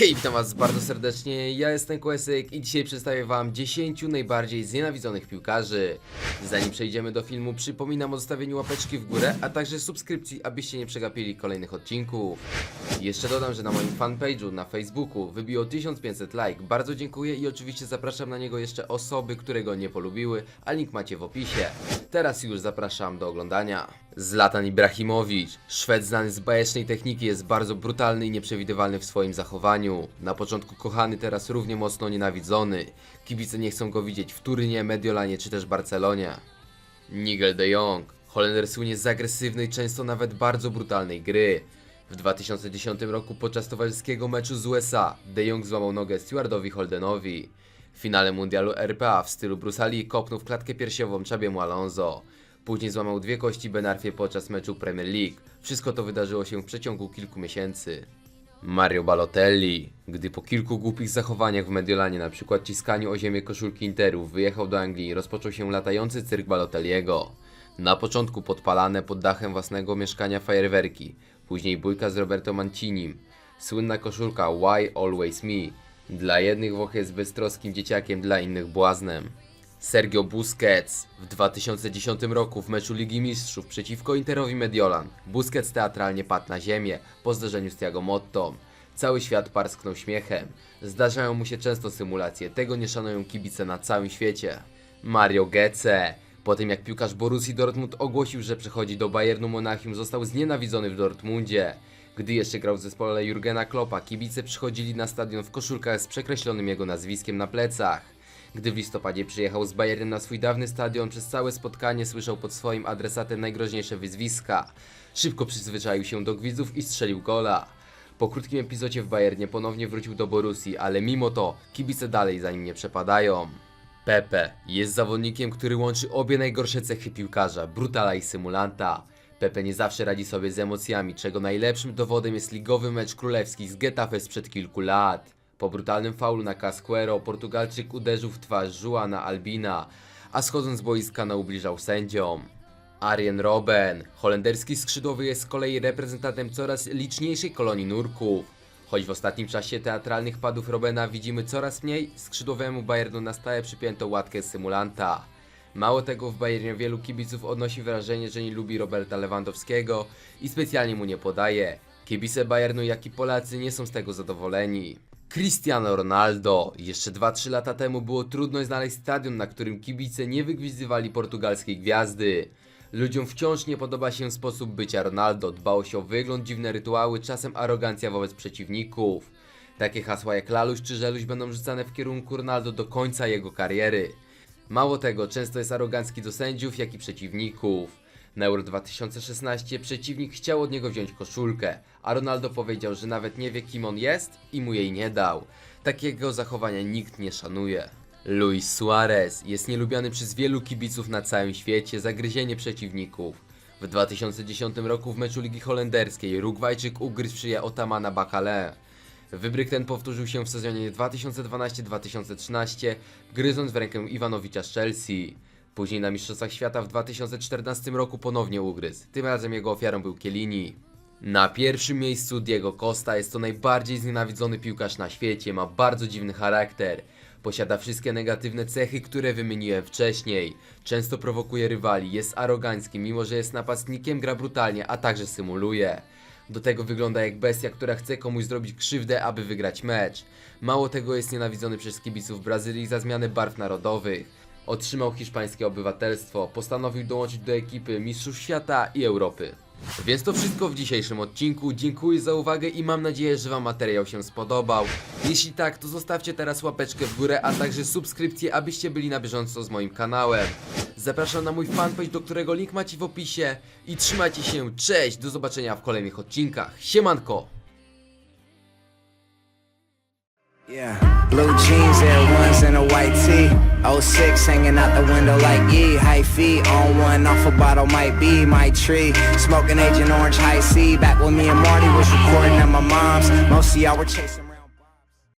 Hej, witam was bardzo serdecznie, ja jestem Kłesek i dzisiaj przedstawię wam 10 najbardziej znienawidzonych piłkarzy. Zanim przejdziemy do filmu, przypominam o zostawieniu łapeczki w górę, a także subskrypcji, abyście nie przegapili kolejnych odcinków. Jeszcze dodam, że na moim fanpage'u na Facebooku wybiło 1500 like, bardzo dziękuję i oczywiście zapraszam na niego jeszcze osoby, które go nie polubiły, a link macie w opisie. Teraz już zapraszam do oglądania. Zlatan Ibrahimowicz, Szwed znany z bajecznej techniki, jest bardzo brutalny i nieprzewidywalny w swoim zachowaniu. Na początku kochany, teraz równie mocno nienawidzony. Kibice nie chcą go widzieć w Turynie, Mediolanie czy też Barcelonie. Nigel de Jong, Holender słynie z agresywnej, często nawet bardzo brutalnej gry. W 2010 roku podczas towarzyskiego meczu z USA De Jong złamał nogę Stewardowi Holdenowi. W finale mundialu RPA w stylu Bruce Lee kopnął w klatkę piersiową Czabiemu Alonso. Później złamał dwie kości Benarfie podczas meczu Premier League. Wszystko to wydarzyło się w przeciągu kilku miesięcy. Mario Balotelli, gdy po kilku głupich zachowaniach w Mediolanie, na przykład ciskaniu o ziemię koszulki Interów, wyjechał do Anglii, rozpoczął się latający cyrk Balotelliego. Na początku podpalane pod dachem własnego mieszkania fajerwerki, później bójka z Roberto Mancinim, słynna koszulka Why Always Me, dla jednych Włoch jest beztroskim dzieciakiem, dla innych błaznem. Sergio Busquets w 2010 roku w meczu Ligi Mistrzów przeciwko Interowi Mediolan. Busquets teatralnie padł na ziemię po zderzeniu z Thiago Mottą. Cały świat parsknął śmiechem. Zdarzają mu się często symulacje, tego nie szanują kibice na całym świecie. Mario Götze po tym jak piłkarz Borussii Dortmund ogłosił, że przechodzi do Bayernu Monachium, został znienawidzony w Dortmundzie. Gdy jeszcze grał w zespole Jurgena Kloppa, kibice przychodzili na stadion w koszulkach z przekreślonym jego nazwiskiem na plecach. Gdy w listopadzie przyjechał z Bayernem na swój dawny stadion, przez całe spotkanie słyszał pod swoim adresatem najgroźniejsze wyzwiska. Szybko przyzwyczaił się do gwizdów i strzelił gola. Po krótkim epizodzie w Bayernie ponownie wrócił do Borussii, ale mimo to kibice dalej za nim nie przepadają. Pepe jest zawodnikiem, który łączy obie najgorsze cechy piłkarza, brutala i symulanta. Pepe nie zawsze radzi sobie z emocjami, czego najlepszym dowodem jest ligowy mecz królewski z Getafe sprzed kilku lat. Po brutalnym faulu na Casquero Portugalczyk uderzył w twarz Juana Albina, a schodząc z boiska naubliżał sędziom. Arjen Robben, holenderski skrzydłowy jest z kolei reprezentantem coraz liczniejszej kolonii nurków. Choć w ostatnim czasie teatralnych padów Robena widzimy coraz mniej, skrzydłowemu Bayernu na stałe przypięto łatkę symulanta. Mało tego w Bayernie wielu kibiców odnosi wrażenie, że nie lubi Roberta Lewandowskiego i specjalnie mu nie podaje. Kibice Bayernu jak i Polacy nie są z tego zadowoleni. Cristiano Ronaldo. Jeszcze 2-3 lata temu było trudno znaleźć stadion, na którym kibice nie wygwizdywali portugalskiej gwiazdy. Ludziom wciąż nie podoba się sposób bycia Ronaldo, dbało się o wygląd, dziwne rytuały, czasem arogancja wobec przeciwników. Takie hasła jak laluś czy żeluś będą rzucane w kierunku Ronaldo do końca jego kariery. Mało tego, często jest arogancki do sędziów, jak i przeciwników. Na Euro 2016 przeciwnik chciał od niego wziąć koszulkę, a Ronaldo powiedział, że nawet nie wie kim on jest i mu jej nie dał. Takiego zachowania nikt nie szanuje. Luis Suarez jest nielubiany przez wielu kibiców na całym świecie za gryzienie przeciwników. W 2010 roku w meczu Ligi Holenderskiej Rugwajczyk ugryzł szyję Otamana Bakale. Wybryk ten powtórzył się w sezonie 2012-2013, gryząc w rękę Iwanowicza z Chelsea. Później na Mistrzostwach Świata w 2014 roku ponownie ugryzł, tym razem jego ofiarą był Chiellini. Na pierwszym miejscu Diego Costa jest to najbardziej znienawidzony piłkarz na świecie, ma bardzo dziwny charakter. Posiada wszystkie negatywne cechy, które wymieniłem wcześniej. Często prowokuje rywali, jest arogancki, mimo że jest napastnikiem, gra brutalnie, a także symuluje. Do tego wygląda jak bestia, która chce komuś zrobić krzywdę, aby wygrać mecz. Mało tego jest nienawidzony przez kibiców Brazylii za zmianę barw narodowych. Otrzymał hiszpańskie obywatelstwo, postanowił dołączyć do ekipy Mistrzów Świata i Europy. Więc to wszystko w dzisiejszym odcinku. Dziękuję za uwagę i mam nadzieję, że Wam materiał się spodobał. Jeśli tak, to zostawcie teraz łapeczkę w górę, a także subskrypcję, abyście byli na bieżąco z moim kanałem. Zapraszam na mój fanpage, do którego link macie w opisie. I trzymajcie się, cześć, do zobaczenia w kolejnych odcinkach. Siemanko! Yeah, blue jeans, Air Ones, and a white tee. 06 hanging out the window like ye. High feet on one, off a bottle might be my tree. Smoking Agent Orange High C. Back when me and Marty was recording at my mom's. Most of y'all were chasing.